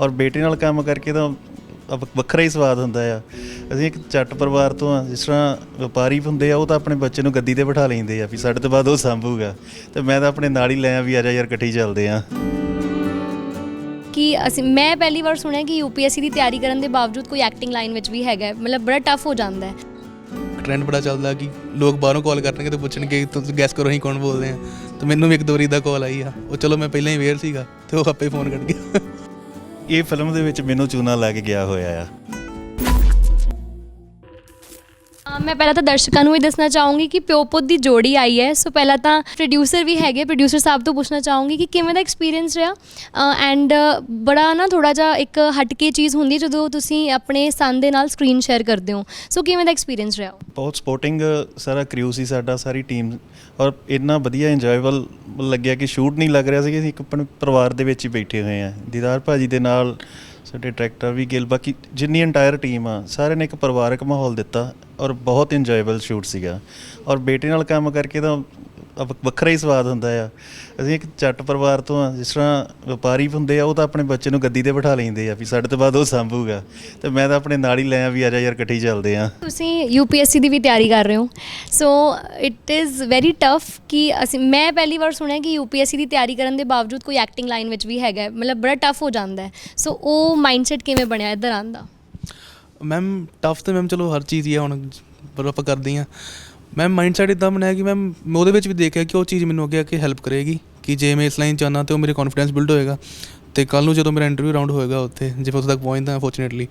ਔਰ ਬੇਟੇ ਨਾਲ ਕੰਮ ਕਰਕੇ ਤਾਂ ਵੱਖਰਾ ਹੀ ਸਵਾਦ ਹੁੰਦਾ ਆ। ਅਸੀਂ ਇੱਕ ਚੱਟ ਪਰਿਵਾਰ ਤੋਂ ਆ ਜਿਸ ਤਰ੍ਹਾਂ ਵਪਾਰੀ ਹੁੰਦੇ ਆ ਉਹ ਤਾਂ ਆਪਣੇ ਬੱਚੇ ਨੂੰ ਗੱਦੀ ਤੇ ਬਿਠਾ ਲੈਂਦੇ ਆ ਵੀ ਸਾਡੇ ਤੋਂ ਬਾਅਦ ਉਹ ਸੰਭੂਗਾ। ਤੇ ਮੈਂ ਤਾਂ ਆਪਣੇ ਨਾਲ ਹੀ ਲੈ ਆ ਵੀ ਆਜਾ ਯਾਰ ਇਕੱਠੇ ਹੀ ਚੱਲਦੇ ਆ। ਕਿ ਅਸੀਂ ਮੈਂ ਪਹਿਲੀ ਵਾਰ ਸੁਣਿਆ ਕਿ ਯੂਪੀਐਸਸੀ ਦੀ ਤਿਆਰੀ ਕਰਨ ਦੇ ਬਾਵਜੂਦ ਕੋਈ ਐਕਟਿੰਗ ਲਾਈਨ ਵਿੱਚ ਵੀ ਹੈਗਾ ਹੈ। ਮਤਲਬ ਬੜਾ ਟਫ ਹੋ ਜਾਂਦਾ ਹੈ। ਟ੍ਰੈਂਡ ਬੜਾ ਚੱਲਦਾ ਕਿ ਲੋਕ ਬਾਹਰੋਂ ਕਾਲ ਕਰਨਗੇ ਤੇ ਪੁੱਛਣਗੇ ਤੁਸੀਂ ਗੈਸ ਕਰੋ ਅਸੀਂ ਕੌਣ ਬੋਲਦੇ ਆ। ਤੇ ਮੈਨੂੰ ਵੀ ਇੱਕ ਦੋ ਵਾਰੀ ਦਾ ਕਾਲ ਆਈ ਆ। ਉਹ ਚਲੋ ਮੈਂ ਪਹਿਲਾਂ ਹੀ ਵੇਅਰ ਸੀਗਾ ਤੇ ਉਹ ਆਪੇ ਫੋਨ ਕੱਟ ਗਿਆ। ਇਹ ਫਿਲਮ ਦੇ ਵਿੱਚ ਮੈਨੂੰ ਚੂਨਾ ਲੱਗ ਗਿਆ ਹੋਇਆ ਆ। ਮੈਂ ਪਹਿਲਾਂ ਤਾਂ ਦਰਸ਼ਕਾਂ ਨੂੰ ਇਹ ਦੱਸਣਾ ਚਾਹੂੰਗੀ ਕਿ ਪਿਓ ਪੁੱਤ ਦੀ ਜੋੜੀ ਆਈ ਹੈ। ਸੋ ਪਹਿਲਾਂ ਤਾਂ ਪ੍ਰੋਡਿਊਸਰ ਵੀ ਹੈਗੇ ਪ੍ਰੋਡਿਊਸਰ ਸਾਹਿਬ ਤੋਂ ਪੁੱਛਣਾ ਚਾਹੂੰਗੀ ਕਿ ਕਿਵੇਂ ਦਾ ਐਕਸਪੀਰੀਅੰਸ ਰਿਹਾ? ਐਂਡ ਬੜਾ ਨਾ ਥੋੜਾ ਜਿਹਾ ਇੱਕ ਹਟਕੇ ਚੀਜ਼ ਹੁੰਦੀ ਜਦੋਂ ਤੁਸੀਂ ਆਪਣੇ ਸਨ ਦੇ ਨਾਲ ਸਕਰੀਨ ਸ਼ੇਅਰ ਕਰਦੇ ਹੋ। ਸੋ ਕਿਵੇਂ ਦਾ ਐਕਸਪੀਰੀਅੰਸ ਰਿਹਾ? ਬਹੁਤ ਸਪੋਰਟਿੰਗ ਸਾਰਾ ਕ੍ਰਿਊ ਸੀ ਸਾਡਾ, ਸਾਰੀ ਟੀਮ ਔਰ ਇੰਨਾ ਵਧੀਆ ਇੰਜੋਏਬਲ ਲੱਗਿਆ ਕਿ ਸ਼ੂਟ ਨਹੀਂ ਲੱਗ ਰਿਹਾ ਸੀ ਕਿ ਅਸੀਂ ਇੱਕ ਆਪਣੇ ਪਰਿਵਾਰ ਦੇ ਵਿੱਚ ਹੀ ਬੈਠੇ ਹੋਏ ਆ ਦੀਦਾਰ ਭਾਜੀ ਦੇ ਨਾਲ ਸਾਡੇ ਟਰੈਕਟਰ ਵੀ ਗਿੱਲ, ਬਾਕੀ ਜਿੰਨੀ ਇੰਟਾਇਰ ਟੀਮ ਆ, ਸਾਰਿਆਂ ਨੇ ਇੱਕ ਪਰਿਵਾਰਕ ਮਾਹੌਲ ਦਿੱਤਾ ਔਰ ਬਹੁਤ ਇੰਜੋਏਬਲ ਸ਼ੂਟ ਸੀਗਾ। ਔਰ ਬੇਟੇ ਨਾਲ ਕੰਮ ਕਰਕੇ ਤਾਂ ਵੱਖਰਾ ਹੀ ਸਵਾਦ ਹੁੰਦਾ ਆ। ਅਸੀਂ ਇੱਕ ਚੱਟ ਪਰਿਵਾਰ ਤੋਂ ਆ ਜਿਸ ਤਰ੍ਹਾਂ ਵਪਾਰੀ ਹੁੰਦੇ ਆ ਉਹ ਤਾਂ ਆਪਣੇ ਬੱਚੇ ਨੂੰ ਗੱਦੀ ਤੇ ਬਿਠਾ ਲੈਂਦੇ ਆ ਵੀ ਸਾਡੇ ਤੋਂ ਬਾਅਦ ਉਹ ਸੰਭੂਗਾ। ਤੇ ਮੈਂ ਤਾਂ ਆਪਣੇ ਨਾਲ ਹੀ ਲੈ ਆ ਵੀ ਆਜਾ ਯਾਰ ਇਕੱਠੇ ਹੀ ਚੱਲਦੇ ਆ। ਤੁਸੀਂ ਯੂਪੀਐਸਸੀ ਦੀ ਵੀ ਤਿਆਰੀ ਕਰ ਰਹੇ ਹੋ। So it is very tough ਕਿ ਅਸੀਂ ਮੈਂ ਪਹਿਲੀ ਵਾਰ ਸੁਣਿਆ ਕਿ ਯੂਪੀਐਸਸੀ ਦੀ ਤਿਆਰੀ ਕਰਨ ਦੇ ਬਾਵਜੂਦ ਕੋਈ ਐਕਟਿੰਗ ਲਾਈਨ ਵਿੱਚ ਵੀ ਹੈਗਾ ਹੈ। ਮਤਲਬ ਬੜਾ ਟਫ ਹੋ ਜਾਂਦਾ ਹੈ। ਸੋ ਉਹ ਮਾਈਂਡਸੈਟ ਕਿਵੇਂ ਬਣਿਆ ਇੱਧਰ ਆਉਣ ਦਾ? ਮੈਮ ਟਫ ਤੇ ਮੈਮ ਚਲੋ ਹਰ ਚੀਜ਼ ਹੀ ਆ ਹੁਣ ਪਰ ਆਪਾਂ ਕਰਦੇ ਆ। ਮੈਮ ਮਾਈਂਡਸੈਟ ਇਦਾਂ ਬਣਾਇਆ ਕਿ ਮੈਂ ਉਹਦੇ ਵਿੱਚ ਵੀ ਦੇਖਿਆ ਕਿ ਉਹ ਚੀਜ਼ ਮੈਨੂੰ ਅੱਗੇ ਆ ਕੇ ਹੈਲਪ ਕਰੇਗੀ ਕਿ ਜੇ ਮੈਂ ਇਸ ਲਾਈਨ ਚਾਹਨਾ ਤੇ ਉਹ ਮੇਰੇ ਕੌਨਫੀਡੈਂਸ ਬਿਲਡ ਹੋਏਗਾ। ਤੇ ਕੱਲ ਨੂੰ ਜਦੋਂ ਮੇਰਾ ਇੰਟਰਵਿਊ ਰਾਊਂਡ ਹੋਏਗਾ ਉੱਥੇ ਜੇ ਮੈਂ ਉੱਥੇ ਤੱਕ ਪਹੁੰਚਦਾ ਫੋਰਚੂਨੇਟਲੀ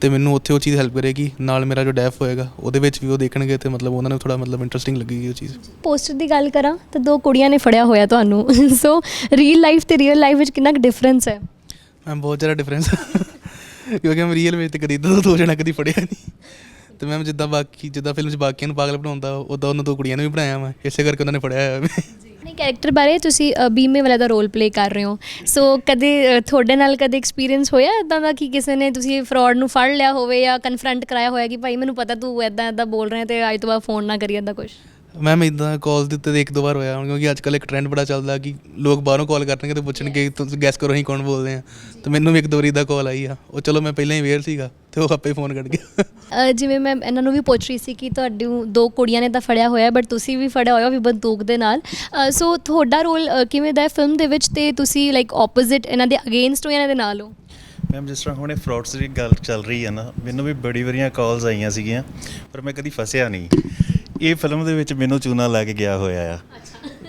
ਤੇ ਮੈਨੂੰ ਉੱਥੇ ਉਹ ਚੀਜ਼ ਹੈਲਪ ਕਰੇਗੀ ਨਾਲ ਮੇਰਾ ਜੋ ਡੈਫ ਹੋਏਗਾ ਉਹਦੇ ਵਿੱਚ ਵੀ ਉਹ ਦੇਖਣਗੇ ਤੇ ਮਤਲਬ ਉਹਨਾਂ ਨੂੰ ਥੋੜਾ ਮਤਲਬ ਇੰਟਰਸਟਿੰਗ ਲੱਗੇਗੀ ਉਹ ਚੀਜ਼। ਪੋਸਟਰ ਦੀ ਗੱਲ ਕਰਾਂ ਤਾਂ ਦੋ ਕੁੜੀਆਂ ਨੇ ਫੜਿਆ ਹੋਇਆ ਤੁਹਾਨੂੰ। ਸੋ ਰੀਅਲ ਲਾਈਫ ਤੇ ਰੀਅਲ ਲਾਈਫ ਵਿੱਚ ਕਿੰਨਾ ਕੁ ਡਿਫਰੈਂਸ ਹੈ? ਮੈਮ ਬਹੁਤ ਜ਼ਿਆਦਾ ਡਿਫਰੈਂਸ ਕਿਉਂਕਿ ਮੈਂ ਰੀਅਲ ਵਿੱਚ ਤੇ ਕਦੀ ਦੋ ਜਣਾ ਕਦੀ ਫੜਿਆ ਨਹੀਂ ਤੇ ਮੈਮ ਜਿੱਦਾਂ ਬਾਕੀ ਜਿੱਦਾਂ ਫਿਲਮ 'ਚ ਬਾਕੀਆਂ ਨੂੰ ਪਾਗਲ ਬਣਾਉਂਦਾ ਉਦਾਂ ਉਹਨਾਂ ਦੋ ਕੁੜੀਆਂ ਨੂੰ ਵੀ ਬਣਾਇਆ ਮੈਂ। ਇਸੇ ਕਰਕੇ ਉਹਨਾਂ ਨੇ ਫੜਿਆ ਹੋਇਆ ਮੈਂ ਨਹੀਂ ਕੈਰੈਕਟਰ ਬਾਰੇ ਤੁਸੀਂ ਅ, ਬੀਮੇ ਵਾਲਾ ਦਾ ਰੋਲ ਪਲੇ ਕਰ ਰਹੇ ਹੋ। ਸੋ ਕਦੇ ਅ, ਤੁਹਾਡੇ ਨਾਲ ਕਦੇ ਐਕਸਪੀਰੀਅੰਸ ਹੋਇਆ ਇਦਾਂ ਦਾ ਕਿ ਕਿਸੇ ਨੇ ਤੁਸੀਂ ਫਰਾਡ ਨੂੰ ਫੜ ਲਿਆ ਹੋਵੇ ਜਾਂ ਕਨਫਰੰਟ ਕਰਾਇਆ ਹੋਇਆ ਕਿ ਭਾਈ ਮੈਨੂੰ ਪਤਾ ਤੂੰ ਇਦਾਂ ਇਦਾਂ ਬੋਲ ਰਿਹਾ ਤੇ ਅੱਜ ਤੋਂ ਬਾਅਦ ਫੋਨ ਨਾ ਕਰੀ ਇਦਾਂ ਕੁਝ ਮੈਮ ਇਦਾਂ ਕਾਲਸ ਦੇ ਉੱਤੇ ਤਾਂ ਇੱਕ ਦੋ ਵਾਰ ਹੋਇਆ ਹੁਣ ਕਿਉਂਕਿ ਅੱਜ ਕੱਲ੍ਹ ਇੱਕ ਟ੍ਰੈਂਡ ਬੜਾ ਚੱਲਦਾ ਕਿ ਲੋਕ ਬਾਹਰੋਂ ਕਾਲ ਕਰਨਗੇ ਤੇ ਪੁੱਛਣਗੇ ਤੁਸੀਂ ਗੈਸ ਕਰੋ ਅਸੀਂ ਕੌਣ ਬੋਲਦੇ ਆ ਤੇ ਮੈਨੂੰ ਵੀ ਇੱਕ ਦੋ ਵਾਰੀ ਦਾ ਕਾਲ ਆਈ ਆ। ਉਹ ਚਲੋ ਮੈਂ ਪਹਿਲਾਂ ਹੀ ਵੇਅਰ ਸੀਗਾ ਤੇ ਉਹ ਆਪੇ ਫੋਨ ਕੱਟ ਗਿਆ। ਅ, ਜਿਵੇਂ ਮੈਂ ਇਹਨਾਂ ਨੂੰ ਵੀ ਪੁੱਛ ਰਹੀ ਸੀ ਕਿ ਤੁਹਾਡੀ ਦੋ ਕੁੜੀਆਂ ਨੇ ਤਾਂ ਫੜਿਆ ਹੋਇਆ ਬਟ ਤੁਸੀਂ ਵੀ ਫੜਿਆ ਹੋਇਆ ਵੀ ਬੰਦੂਕ ਦੇ ਨਾਲ। ਅ, ਸੋ ਤੁਹਾਡਾ ਰੋਲ ਕਿਵੇਂ ਦਾ ਹੈ ਫਿਲਮ ਦੇ ਵਿੱਚ ਤੇ ਤੁਸੀਂ ਲਾਈਕ ਆਪੋਜ਼ਿਟ ਇਹਨਾਂ ਦੇ ਅਗੇਂਸਟ ਹੋ ਜਾਂ ਇਹਨਾਂ ਦੇ ਨਾਲ ਹੋ? ਮੈਮ ਜਿਸ ਤਰ੍ਹਾਂ ਹੁਣੇ ਫਰਾਡਸ ਦੀ ਗੱਲ ਚੱਲ ਰਹੀ ਹੈ ਨਾ ਮੈਨੂੰ ਵੀ ਬੜੀ ਵਾਰੀਆਂ ਕਾਲਸ ਆਈਆਂ ਸੀਗੀਆਂ ਪਰ ਮੈਂ ਕਦੀ ਫਸਿਆ ਨਹੀਂ। ਇਹ ਫਿਲਮ ਦੇ ਵਿੱਚ ਮੈਨੂੰ ਚੂਨਾ ਲੱਗ ਗਿਆ ਹੋਇਆ ਆ।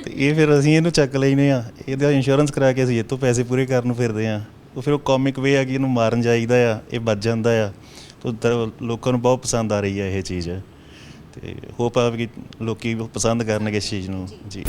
ਤੇ ਇਹ ਫਿਰ ਅਸੀਂ ਇਹਨੂੰ ਚੱਕ ਲੈਨੇ ਆ। ਇਹਦਾ ਇੰਸ਼ੋਰੈਂਸ ਕਰਾ ਕੇ ਅਸੀਂ ਇਹ ਤੋਂ ਪੈਸੇ ਪੂਰੇ ਕਰਨ ਨੂੰ ਫਿਰਦੇ ਆ। ਉਹ ਫਿਰ ਉਹ ਕਾਮਿਕ ਵੇ ਆ ਕਿ ਇਹਨੂੰ ਮਾਰਨ ਜਾਈਦਾ ਆ ਇਹ ਬਚ ਜਾਂਦਾ ਆ। ਤੋ ਲੋਕਾਂ ਨੂੰ ਬਹੁਤ ਪਸੰਦ ਆ ਰਹੀ ਹੈ ਇਹ ਚੀਜ਼ ਤੇ ਹੋਪ ਆ ਕਿ ਲੋਕੀ ਪਸੰਦ ਕਰਨਗੇ ਇਸ ਚੀਜ਼ ਨੂੰ। ਜੀ।